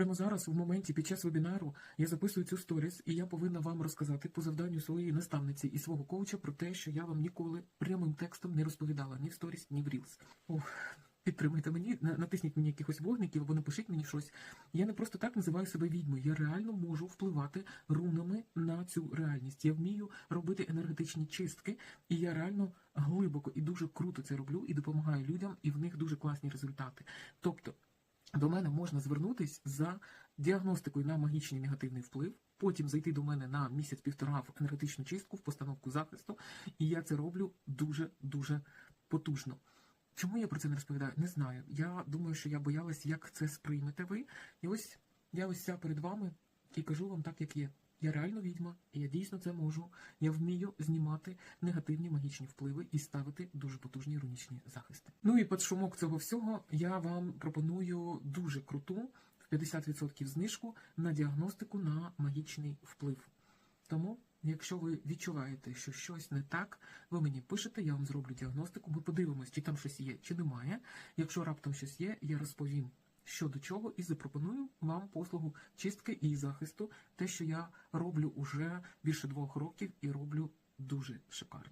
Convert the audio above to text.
Прямо зараз, в моменті, під час вебінару, я записую цю сторіс, і я повинна вам розказати по завданню своєї наставниці і свого коуча про те, що я вам ніколи прямим текстом не розповідала ні в сторіс, ні в рілс. Ох, підтримайте мені, натисніть мені якихось вогників або напишіть мені щось. Я не просто так називаю себе відьмою. Я реально можу впливати рунами на цю реальність. Я вмію робити енергетичні чистки, і я реально глибоко і дуже круто це роблю і допомагаю людям, і в них дуже класні результати. Тобто. До мене можна звернутися за діагностикою на магічний негативний вплив, потім зайти до мене на місяць-півтора в енергетичну чистку, в постановку захисту, і я це роблю дуже дуже потужно. Чому я про це не розповідаю? Не знаю. Я думаю, що я боялась, як це сприймете ви. І ось я ось ця перед вами і кажу вам так, як є. Я реально відьма, і я дійсно це можу. Я вмію знімати негативні магічні впливи і ставити дуже потужні рунічні захисти. Ну і під шумок цього всього я вам пропоную дуже круту в 50% знижку на діагностику на магічний вплив. Тому, якщо ви відчуваєте, що щось не так, ви мені пишете, я вам зроблю діагностику. Ми подивимось, чи там щось є, чи немає. Якщо раптом щось є, я розповім. Що до чого, і запропоную вам послугу чистки і захисту, те, що я роблю уже більше двох років і роблю дуже шикарно.